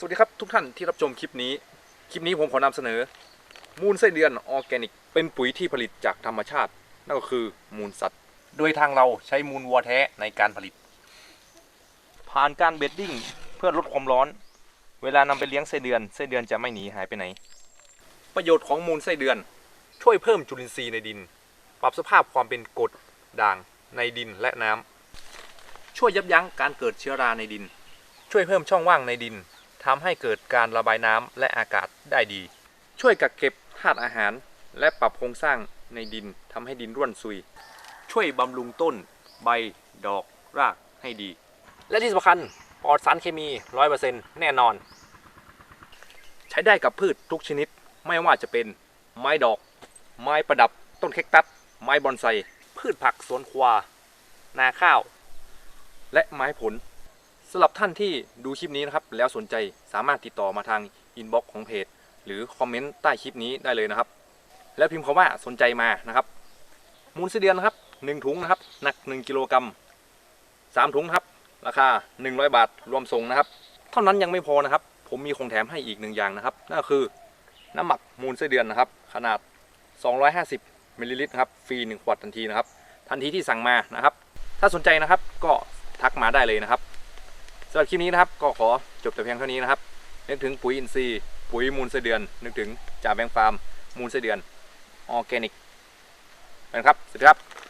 สวัสดีครับทุกท่านที่รับชมคลิปนี้ คลิปนี้ผมขอนำเสนอ มูลไส้เดือนออร์แกนิก เป็นปุ๋ยที่ผลิตจากธรรมชาติ นั่นก็คือมูลสัตว์ โดยทางเราใช้มูลวัวแท้ในการผลิต ผ่านการเบดดิ้งเพื่อลดความร้อน เวลานำไปเลี้ยงไส้เดือนไส้เดือนจะไม่หนีหายไปไหน ประโยชน์ของมูลไส้เดือน ช่วยเพิ่มจุลินทรีย์ในดิน ปรับสภาพความเป็นกรดด่างในดินและน้ำช่วยยับยั้งการเกิดเชื้อราในดิน ช่วยเพิ่มช่องว่างในดิน ทำให้เกิดการระบายน้ำและอากาศได้ดี ช่วยกักเก็บธาตุอาหาร และปรับโครงสร้างในดินทำให้ดินร่วนซุย ช่วยบำรุงต้น ใบ ดอก รากให้ดี และที่สำคัญปลอดสารเคมี 100%แน่นอน ใช้ได้กับพืชทุกชนิดไม่ว่าจะเป็นไม้ดอก ไม้ประดับ ต้นแคคตัส ไม้บอนไซ พืชผักสวนครัวนาข้าว และไม้ผล สำหรับท่านที่ดูคลิปนี้นะครับ แล้วสนใจสามารถติดต่อมาทางอินบ็อกซ์ของเพจ หรือคอมเมนต์ใต้คลิปนี้ได้เลยนะครับ แล้วพิมพ์คำว่าสนใจมานะครับ มูลไส้เดือนนะครับ1ถุงนะครับหนัก 1กิโลกรัม3ถุงครับ ราคา 100 บาทรวมส่งนะครับ เท่านั้นยังไม่พอนะครับ ผมมีของแถมให้อีกหนึ่งอย่างนะครับนั่นก็คือน้ำหมักมูลไส้เดือนนะครับ ขนาด 250มิลลิลิตรนะครับฟรี1ขวดทันทีนะครับ ทันทีที่สั่งมานะครับ ถ้าสนใจนะครับก็ทักมาได้เลยนะครับ สำหรับคลิปนี้นะครับ ก็ขอจบแต่เพียงเท่านี้นะครับ นึกถึงปุ๋ยอินทรีย์ ปุ๋ยมูลเสเดือน นึกถึงจ่าแบงฟาร์ม มูลเสเดือนออร์แกนิกนะครับ สวัสดีครับ